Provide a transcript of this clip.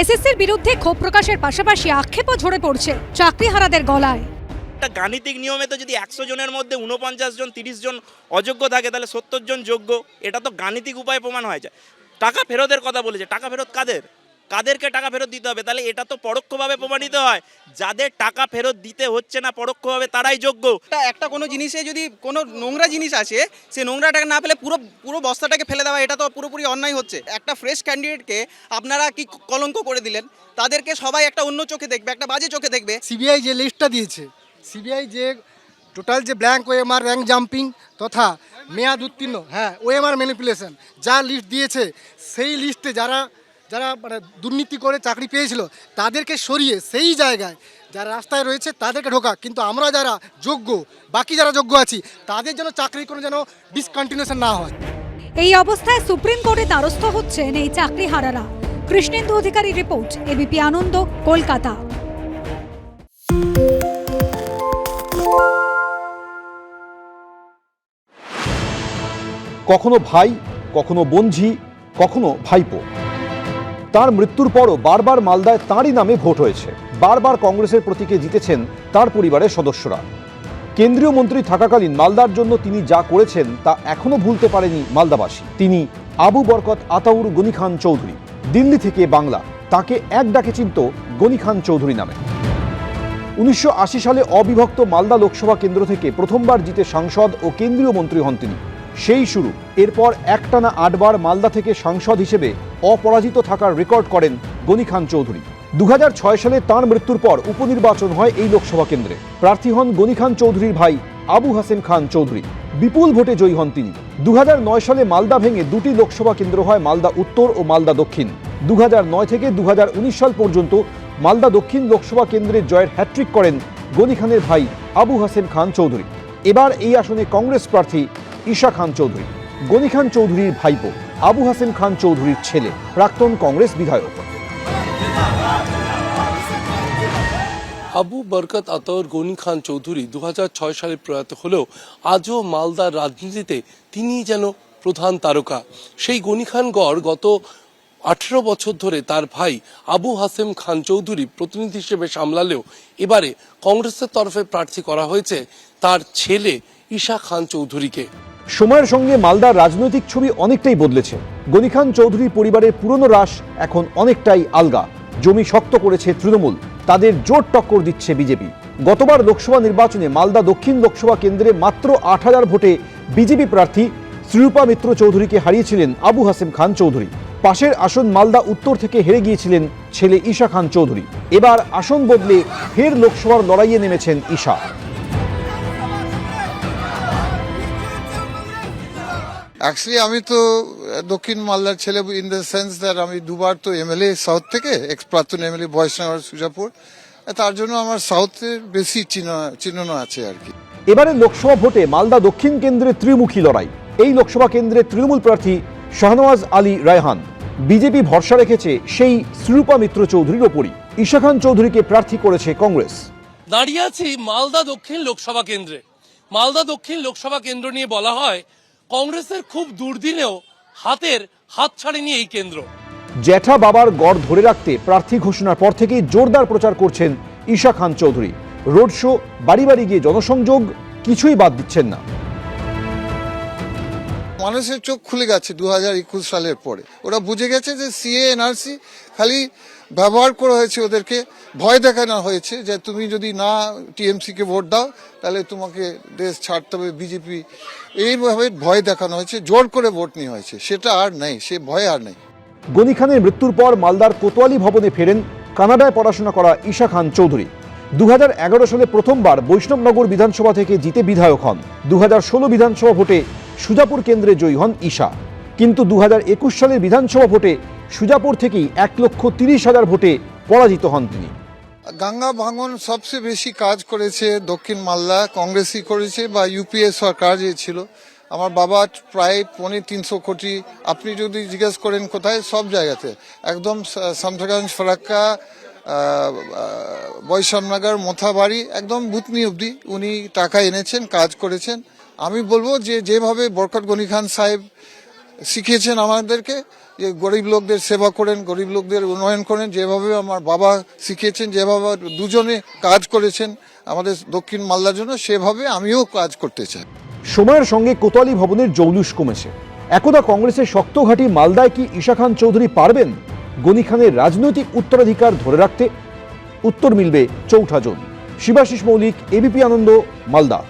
এসএসসির বিরুদ্ধে ক্ষোভ প্রকাশের পাশাপাশি আক্ষেপও ঝরে পড়ছে চাকরিহারাদের গলায়। একটা গাণিতিক নিয়মে তো যদি একশো জনের মধ্যে উনপঞ্চাশ জন, তিরিশ জন অযোগ্য থাকে, তাহলে সত্তর জন যোগ্য, এটা তো গাণিতিক উপায়ে প্রমাণ হয়ে যায়। টাকা ফেরতের কথা বলেছে, টাকা ফেরত কাদের? কাদেরকে টাকা ফেরত দিতে হবে? তাহলে এটা তো পরোক্ষভাবে প্রমাণিত হয়। যাদের টাকা ফেরত দিতে হচ্ছে না পরোক্ষভাবে তারাই যোগ্য। একটা একটা কোনো জিনিসে যদি কোনো নোংরা জিনিস আছে সে নোংরাটাকে না ফেলে পুরো পুরো বস্তাটাকে ফেলে দেওয়া এটা তো পুরোপুরি অন্যায় হচ্ছে। একটা ফ্রেশ ক্যান্ডিডেটকে আপনারা কি কলঙ্ক করে দিলেন? তাদেরকে সবাই একটা অন্য চোখে দেখবে একটা বাজে চোখে দেখবে। সিবিআই যে লিস্টটা দিয়েছে সিবিআই যে টোটাল যে ব্ল্যাঙ্ক ওএমআর র্যাঙ্ক জাম্পিং তথা মেয়াদ উত্তীর্ণ হ্যাঁ ওএমআর ম্যানিপুলেশন যা লিস্ট দিয়েছে সেই লিস্টে যারা যারা মানে দুর্নীতি করে চাকরি পেয়েছিল তাদেরকে সরিয়ে সেই জায়গায় যারা রাস্তায় রয়েছে তাদেরকে ঢোকা। কিন্তু আমরা যারা যোগ্য বাকি যারা যোগ্য আছি তাদের যেন চাকরির কোনো যেন ডিসকন্টিনিউশন না হয়। এই অবস্থায় সুপ্রিম কোর্টে দ্বারস্থ হচ্ছেন এই চাকরিহারারা। Krishnendu Adhikari report ABP Ananda Kolkata. কখনো ভাই কখনো বঞ্ঝি কখনো ভাইপো। তার মৃত্যুর পরও বারবার মালদায় তাঁরই নামে ভোট হয়েছে। বারবার কংগ্রেসের প্রতীকে জিতেছেন তার পরিবারের সদস্যরা। কেন্দ্রীয় মন্ত্রী থাকাকালীন মালদার জন্য তিনি যা করেছেন তা এখনও ভুলতে পারেনি মালদাবাসী। তিনি আবু বরকত আতাউর গনি খান চৌধুরী। দিল্লি থেকে বাংলা। তাকে এক ডাকে চিনত গনি খান চৌধুরী নামে। উনিশশো আশি সালে অবিভক্ত মালদা লোকসভা কেন্দ্র থেকে প্রথমবার জিতে সাংসদ ও কেন্দ্রীয় মন্ত্রী হন তিনি। সেই শুরু। এরপর একটানা আটবার মালদা থেকে সাংসদ হিসেবে অপরাজিত থাকার রেকর্ড করেন গনি খান চৌধুরী। দু সালে তার মৃত্যুর পর উপনির্বাচন হয় এই লোকসভা কেন্দ্রে। প্রার্থী হন গনি খান চৌধুরীর ভাই আবু হাসেম খান চৌধুরী। বিপুল ভোটে জয়ী হন তিনি। দু সালে মালদা ভেঙে দুটি লোকসভা কেন্দ্র হয় মালদা উত্তর ও মালদা দক্ষিণ। দু হাজার নয় থেকে দু হাজার উনিশ সাল পর্যন্ত মালদা দক্ষিণ লোকসভা কেন্দ্রে জয়ের হ্যাট্রিক করেন গনি খানের ভাই আবু হাসেম খান চৌধুরী। এবার এই আসনে কংগ্রেস প্রার্থী ঈশা খান চৌধুরী, গনি খান চৌধুরীর ভাইপো, আবু হাসেম খান চৌধুরীর ছেলে, প্রাক্তন কংগ্রেস বিধায়ক। আবু বরকত আতর, গনি খান চৌধুরী দুহাজার ছয় সালে প্রয়াত হলেও আজও মালদার রাজনীতিতে তিনিই যেন প্রধান তারকা। সেই গনি খান গড় গত আঠেরো বছর ধরে তার ভাই আবু হাসেম খান চৌধুরী প্রতিনিধি হিসেবে সামলালেও এবারে কংগ্রেসের তরফে প্রার্থী করা হয়েছে তার ছেলে ঈশা খান চৌধুরীকে। সময়ের সঙ্গে মালদার রাজনৈতিক ছবি অনেকটাই বদলেছে। গনি খান চৌধুরী পরিবারের পুরনো রাস এখন অনেকটাই আলগা। জমি শক্ত করেছে তৃণমূল। তাদের জোর টক্কর দিচ্ছে বিজেপি। গতবার লোকসভা নির্বাচনে মালদা দক্ষিণ লোকসভা কেন্দ্রে মাত্র আট হাজার ভোটে বিজেপি প্রার্থী শ্রীরূপা মিত্র চৌধুরীকে হারিয়েছিলেন আবু হাসেম খান চৌধুরী। পাশের আসন মালদা উত্তর থেকে হেরে গিয়েছিলেন ছেলে ঈশা খান চৌধুরী। এবার আসন বদলে ফের লোকসভার লড়াইয়ে নেমেছেন ঈশা। অ্যাকচুয়ালি আমি তো দক্ষিণ মালদার ছেলে ইন দ্য সেন্স দ্যাট আমি দুবার তো এমএলএ সাউথ থেকে এক্স প্রাক্তন এমএলএ বয়সনগর সুজাপুর তার জন্য আমার সাউথের বেশি চিহ্ন চিহ্ন আছে আর কি। এবারে লোকসভা ভোটে মালদা দক্ষিণ কেন্দ্রে ত্রিমুখী লড়াই। এই লোকসভা কেন্দ্রে তৃণমূল প্রার্থী শাহনওয়াজ আলী রায়হান। বিজেপি ভরসা রেখেছে সেই শ্রীরূপা মিত্র চৌধুরীর ওপরই। ঈশা খান চৌধুরীকে প্রার্থী করেছে কংগ্রেস। দাঁড়িয়ে আছি মালদা দক্ষিণ লোকসভা কেন্দ্রে। মালদা দক্ষিণ লোকসভা কেন্দ্র নিয়ে বলা হয় কংগ্রেসের খুব দুর্দিনেও হাতের হাত ছাড়েনি এই কেন্দ্র। জ্যাঠা বাবার গড় ধরে রাখতে প্রার্থী ঘোষণার পর থেকেই জোরদার প্রচার করছেন ঈশা খান চৌধুরী। রোড শো বাড়ি বাড়ি গিয়ে জনসংযোগ কিছুই বাদ দিচ্ছেন না। মানুষের চোখ খুলে গেছে দু হাজার একুশ সালের পরে। ওরা বুঝে গেছে যে সিএ এনআরসি খালি ব্যবহার করা হয়েছে ওদেরকে, ভয় দেখানো হয়েছে যে তুমি যদি না টিএমসি কে ভোট দাও, তাহলে তোমাকে দেশ ছাড়তে হবে, বিজেপি। এইভাবে ভয় দেখানো হয়েছে, জোর করে ভোট নেওয়া হয়েছে। সেটা আর নেই, সে ভয় আর নেই। গনি খানের মৃত্যুর পর মালদার কোতোয়ালি ভবনে ফেরেন কানাডায় পড়াশোনা করা ঈশা খান চৌধুরী। দু হাজার এগারো সালে প্রথমবার বৈষ্ণবনগর বিধানসভা থেকে জিতে বিধায়ক হন। দু হাজার ষোলো বিধানসভা ভোটে সুজাপুর কেন্দ্রে জয়ী হন ঈশা। কিন্তু দু হাজার একুশ সালের বিধানসভা ভোটে সুজাপুর থেকেই এক লক্ষ তিরিশ হাজার ভোটে পরাজিত হন তিনি। গঙ্গা ভাঙন সবচেয়ে বেশি কাজ করেছে দক্ষিণ মালদা, কংগ্রেসই করেছে বা ইউপিএ সরকার যে ছিল। আমার বাবা প্রায় পৌনে তিনশো কোটি। আপনি যদি জিজ্ঞেস করেন কোথায়, সব জায়গাতে। একদম সামথাগঞ্জ ফরাক্কা বৈষমনগর মোথাবাড়ি, একদম বুতনি অবধি উনি টাকা এনেছেন, কাজ করেছেন। আমি বলব যে যেভাবে বরকত গনি খান সাহেব শিখিয়েছেন আমাদেরকে যে গরিব লোকদের সেবা করেন, গরিব লোকদের উন্নয়ন করেন। যেভাবে আমার বাবা শিখিয়েছেন, যেভাবে দুজনে কাজ করেছেন আমাদের দক্ষিণ মালদার জন্য, সেভাবে আমিও কাজ করতে চাই। সময়ের সঙ্গে কোতোয়ালি ভবনের জৌলুস কমেছে। একদা কংগ্রেসের শক্ত ঘাঁটি মালদায় কি ঈশা খান চৌধুরী পারবেন? গনি খানের রাজনৈতিক উত্তরাধিকার ধরে রাখতে উত্তর মিলবে চৌঠা জুন। শিবাশিস মৌলিক এবিপি আনন্দ, মালদা।